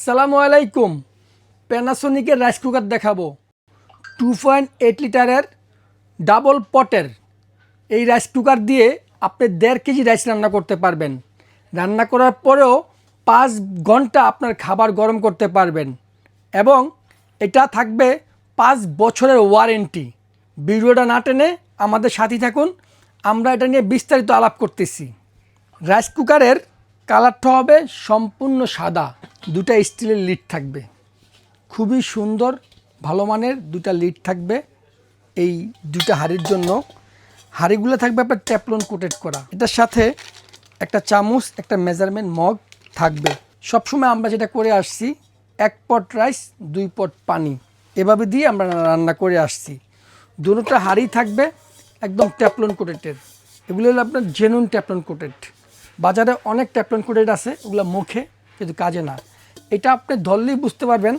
আসসালামু আলাইকুম। প্যানাসোনিকের রাইস কুকার দেখাবো। টু পয়েন্ট এইট লিটারের ডাবল পটের এই রাইস কুকার দিয়ে আপনি দেড় কেজি রাইস রান্না করতে পারবেন। রান্না করার পরেও পাঁচ ঘণ্টা আপনার খাবার গরম করতে পারবেন। এবং এটা থাকবে পাঁচ বছরের ওয়ারেন্টি ভিডিওটা না টেনে আমাদের সাথী থাকুন। আমরা এটা নিয়ে বিস্তারিত আলাপ করতেছি। রাইস কুকারের কালারটা হবে সম্পূর্ণ সাদা। দুটা স্টিলের লিড থাকবে। খুবই সুন্দর, ভালো মানের দুটা লিড থাকবে এই দুটা হাড়ির জন্য। হাড়িগুলো থাকবে আপনার ট্যাপলন কোটেড করা। এটার সাথে একটা চামচ, একটা মেজারমেন্ট মগ থাকবে। সবসময় আমরা যেটা করে আসছি, এক পট রাইস, দুই পট পানি। এভাবে দিয়ে আমরা রান্না করে আসছি। দুটোটা হাড়ি থাকবে একদম ট্যাপলন কোটেডের। এগুলো হলো আপনার জেনুইন ট্যাপলন কোটেড। বাজারে অনেক ট্যাপলন কোটেড আছে, ওগুলো মুখে, কিন্তু কাজে না। এটা আপনি ধরলেই বুঝতে পারবেন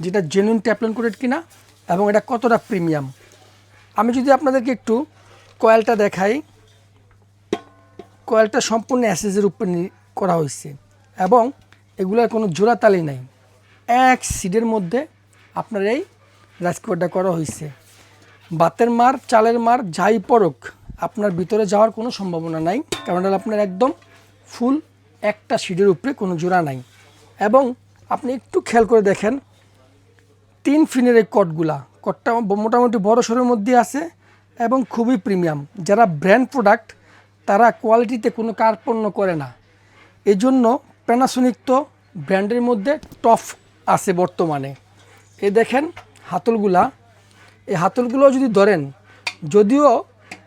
যেটা জেনুইন ট্যাপলন কোটেড কিনা এবং এটা কতটা প্রিমিয়াম আমি যদি আপনাদেরকে একটু কয়েলটা দেখাই কয়েলটা সম্পূর্ণ অ্যাসেজের উপর করা হয়েছে এবং এগুলোর কোনো জোড়াতালি নাই। এক সিডের মধ্যে আপনার এই রাইস কুকারটা করা হয়েছে। বাতের মার, চালের মার, যাই পড়ুক আপনার ভিতরে যাওয়ার কোনো সম্ভাবনা নাই, কারণ আপনার একদম ফুল একটা সিডের উপরে কোনো জোড়া নাই। এবং আপনি একটু খেয়াল করে দেখেন, তিন ফিনের এই কটগুলা, কটটা মোটামুটি বড় সরের মধ্যে আছে এবং খুবই প্রিমিয়াম। যারা ব্র্যান্ড প্রোডাক্ট, তারা কোয়ালিটিতে কোনো কার্পণ্য করে না। এই জন্য প্যানাসোনিক তো ব্র্যান্ডের মধ্যে টপ আছে বর্তমানে। এ দেখেন হাতলগুলা। এই হাতলগুলো যদি ধরেন, যদিও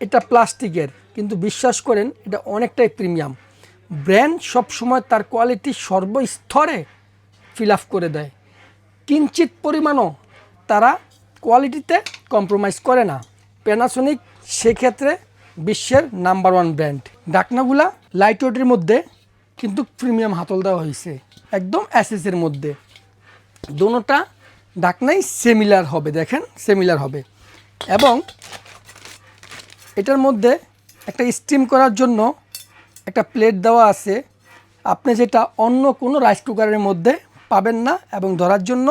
এটা প্লাস্টিকের, কিন্তু বিশ্বাস করেন এটা অনেকটাই প্রিমিয়াম। ব্র্যান্ড সবসময় তার কোয়ালিটি সর্বস্তরে ফিল আপ করে দেয়। কিঞ্চিত পরিমাণও তারা কোয়ালিটিতে কম্প্রোমাইজ করে না। প্যানাসোনিক সেক্ষেত্রে বিশ্বের নাম্বার ওয়ান ব্র্যান্ড ডাকনাগুলা লাইট ওয়েটের মধ্যে, কিন্তু প্রিমিয়াম হাতল দেওয়া হয়েছে। একদম অ্যাসেসের মধ্যে। দোনোটা ডাকনাই সেমিলার হবে, দেখেন সেমিলার হবে। এবং এটার মধ্যে একটা স্টিম করার জন্য একটা প্লেট দেওয়া আছে। আপনি যেটা অন্য কোনো রাইস কুকারের মধ্যে পাবেন না এবং ধরার জন্য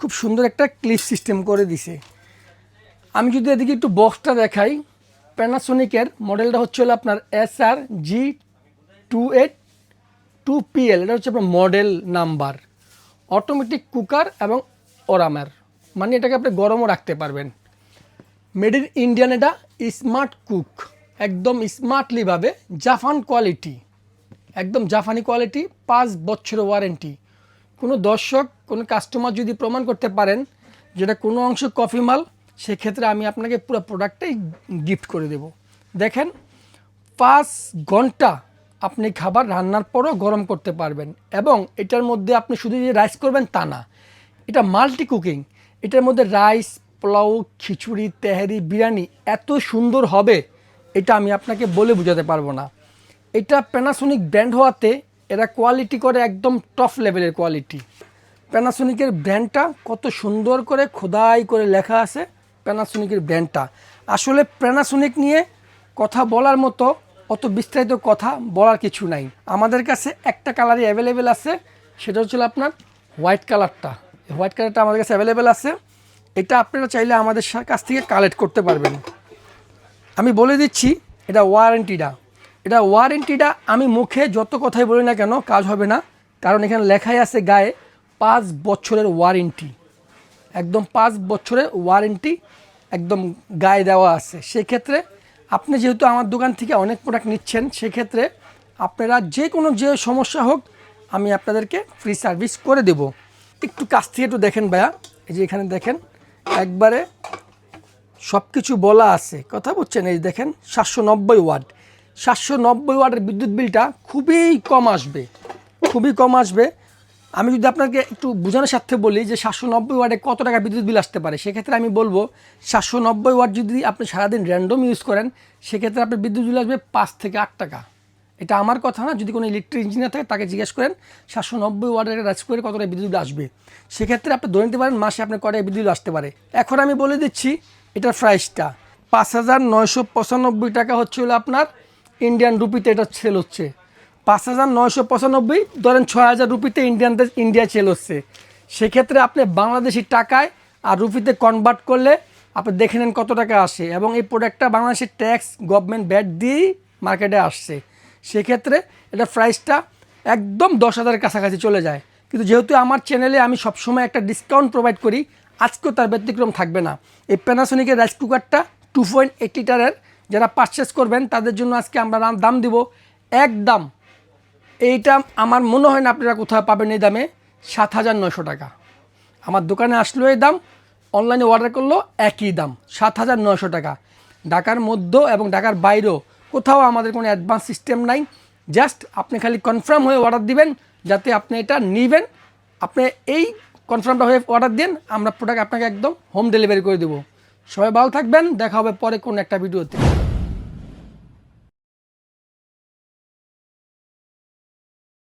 খুব সুন্দর একটা ক্লিপ সিস্টেম করে দিছে। আমি যদি এদিকে একটু বক্সটা দেখাই প্যানাসোনিকের মডেলটা হচ্ছে হলো আপনার S R G two eight two PL এটা হচ্ছে আপনার মডেল নাম্বার অটোমেটিক কুকার এবং ওরামার মানে এটাকে আপনি গরমও রাখতে পারবেন। মেড ইন ইন্ডিয়ান এটা স্মার্ট কুক একদম স্মার্টলিভাবে জাফান কোয়ালিটি একদম জাফানি কোয়ালিটি পাঁচ বছরের ওয়ারেন্টি কোনো দর্শক, কোনো কাস্টমার যদি প্রমাণ করতে পারেন যেটা কোনো অংশ কফি মাল সেক্ষেত্রে আমি আপনাকে পুরো প্রোডাক্টটাই গিফট করে দেব। দেখেন, পাঁচ ঘণ্টা আপনি খাবার রান্নার পরও গরম করতে পারবেন এবং এটার মধ্যে আপনি শুধু যে রাইস করবেন তা না, এটা মাল্টি কুকিং এটার মধ্যে রাইস পোলাও, খিচুড়ি, তেহারি, বিরিয়ানি এত সুন্দর হবে। এটা আমি আপনাকে বলে বোঝাতে পারব না। এটা প্যানাসোনিক ব্র্যান্ড হওয়াতে এরা কোয়ালিটি করে একদম টপ লেভেলের কোয়ালিটি প্যানাসোনিকের ব্র্যান্ডটা কত সুন্দর করে খোদাই করে লেখা আছে প্যানাসোনিকের ব্র্যান্ডটা আসলে প্যানাসোনিক নিয়ে কথা বলার মতো অত বিস্তারিত কথা বলার কিছু নাই। আমাদের কাছে একটা কালারই অ্যাভেলেবেল আছে, সেটা হচ্ছে আপনার হোয়াইট কালারটা হোয়াইট কালারটা আমাদের কাছে অ্যাভেলেবেল আছে। এটা আপনারা চাইলে আমাদের কাছ থেকে কালেক্ট করতে পারবেন। আমি বলে দিচ্ছি, এটা ওয়ারেন্টিটা এটা ওয়ারেন্টিটা আমি মুখে যত কথাই বলি না কেন, কাজ হবে না। কারণ এখানে লেখাই আছে গায়ে পাঁচ বছরের ওয়ারেন্টি একদম পাঁচ বছরের ওয়ারেন্টি একদম গায়ে দেওয়া আছে। সেক্ষেত্রে আপনি যেহেতু আমার দোকান থেকে অনেক প্রোডাক্ট নিচ্ছেন, সেক্ষেত্রে আপনারা যে কোনো যে সমস্যা হোক, আমি আপনাদেরকে ফ্রি সার্ভিস করে দেব। একটু কাছ থেকে একটু দেখেন ভাইয়া। এই যে এখানে দেখেন, একবারে সব কিছু বলা আছে। কথা বলছেন এই দেখেন, সাতশো নব্বই ওয়াট। সাতশো নব্বই ওয়াটের বিদ্যুৎ বিলটা খুবই কম আসবে। খুবই কম আসবে। আমি যদি আপনাকে একটু বোঝানোর সাথে বলি যে সাতশো নব্বই ওয়াটে কত টাকা বিদ্যুৎ বিল আসতে পারে, সেক্ষেত্রে আমি বলব সাতশো নব্বই ওয়াট যদি আপনি সারাদিন র্যান্ডম ইউজ করেন, সেক্ষেত্রে আপনার বিদ্যুৎ বিল আসবে পাঁচ থেকে আট টাকা। এটা আমার কথা না, যদি কোনো ইলেকট্রিক ইঞ্জিনিয়ার থাকে, তাকে জিজ্ঞেস করেন সাতশো নব্বই ওয়াটের রাজ করে কতটা বিদ্যুৎ আসবে। সেক্ষেত্রে আপনি ধরে নিতে পারেন মাসে আপনার কটায় বিদ্যুৎ আসতে পারে। এখন আমি বলে দিচ্ছি এটার প্রাইসটা পাঁচ হাজার নয়শো পঁচানব্বই টাকা হচ্ছে হলো আপনার ইন্ডিয়ান রুপিতে এটা সেল হচ্ছে। পাঁচ হাজার নয়শো পঁচানব্বই, ধরেন ছয় হাজার রুপিতে ইন্ডিয়ানতে ইন্ডিয়া সেল হচ্ছে। সেক্ষেত্রে আপনি বাংলাদেশি টাকায় আর রুপিতে কনভার্ট করলে আপনি দেখে নেন কত টাকা আসে এবং এই প্রোডাক্টটা বাংলাদেশের ট্যাক্স গভর্নমেন্ট ব্যাট দিয়েই মার্কেটে আসছে। সেক্ষেত্রে এটা প্রাইসটা একদম দশ হাজারের কাছাকাছি চলে যায়। কিন্তু যেহেতু আমার চ্যানেলে আমি সবসময় একটা ডিসকাউন্ট প্রোভাইড করি আজকেও তার ব্যতিক্রম থাকবে না। এই প্যানাসোনিকের রাইস কুকারটা টু পয়েন্ট এইট লিটারের যারা পারচেস করবেন, তাদের জন্য আজকে আমরা দাম- দাম দিব। একদম এইটা আমার মনে হয় না আপনারা কোথাও পাবেন এই দামে সাত হাজার নয়শো টাকা। আমার দোকানে আসলো এই দাম অনলাইনে অর্ডার করল, একই দাম, সাত হাজার নয়শো টাকা। ঢাকার মধ্য এবং ঢাকার বাইরেও কোথাও আমাদের কোনো অ্যাডভান্স সিস্টেম নাই। জাস্ট আপনি খালি কনফার্ম হয়ে অর্ডার দিবেন, যাতে আপনি এটা নেবেন। আপনি এই কনফার্মটা হয়ে অর্ডার দিন, আমরা প্রোডাক্ট আপনাকে একদম হোম ডেলিভারি করে দেবো। সবাই ভালো থাকবেন, দেখা হবে পরে কোন একটা ভিডিওতে